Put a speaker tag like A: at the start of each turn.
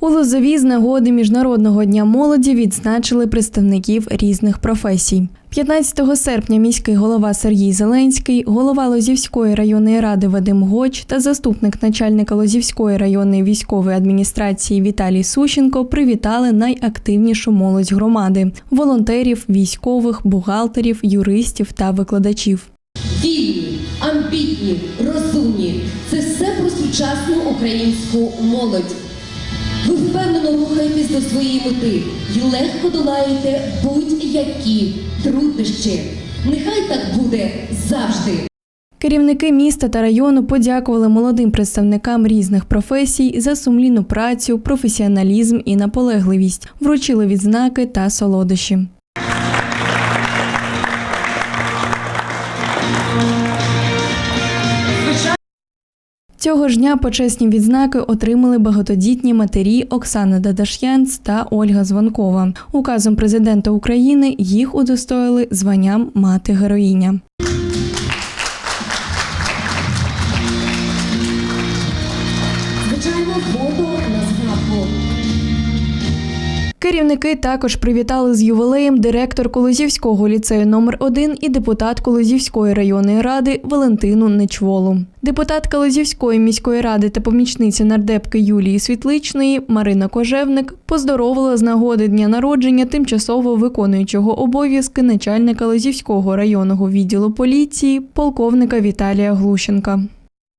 A: У Лозові з нагоди Міжнародного дня молоді відзначили представників різних професій. 15 серпня міський голова Сергій Зеленський, голова Лозівської районної ради Вадим Гоч та заступник начальника Лозівської районної військової адміністрації Віталій Сущенко привітали найактивнішу молодь громади волонтерів, військових, бухгалтерів, юристів та викладачів.
B: Вільні, амбітні, розумні це все про сучасну українську молодь. Ви впевнено рухаєтесь до своєї мети і легко долаєте будь-які труднощі. Нехай так буде завжди.
A: Керівники міста та району подякували молодим представникам різних професій за сумлінну працю, професіоналізм і наполегливість, вручили відзнаки та солодощі. Цього ж дня почесні відзнаки отримали багатодітні матері Оксана Дадаш'янц та Ольга Звонкова. Указом президента України їх удостоїли званням мати героїня.
B: Звичайно, фото
A: Керівники також привітали з ювілеєм директор Колозівського ліцею номер 1 і депутат Колозівської районної ради Валентину Нечволу. Депутатка Лозівської міської ради та помічниця нардепки Юлії Світличної Марина Кожевник поздоровила з нагоди дня народження тимчасово виконуючого обов'язки начальника Лозівського районного відділу поліції полковника Віталія Глущенка.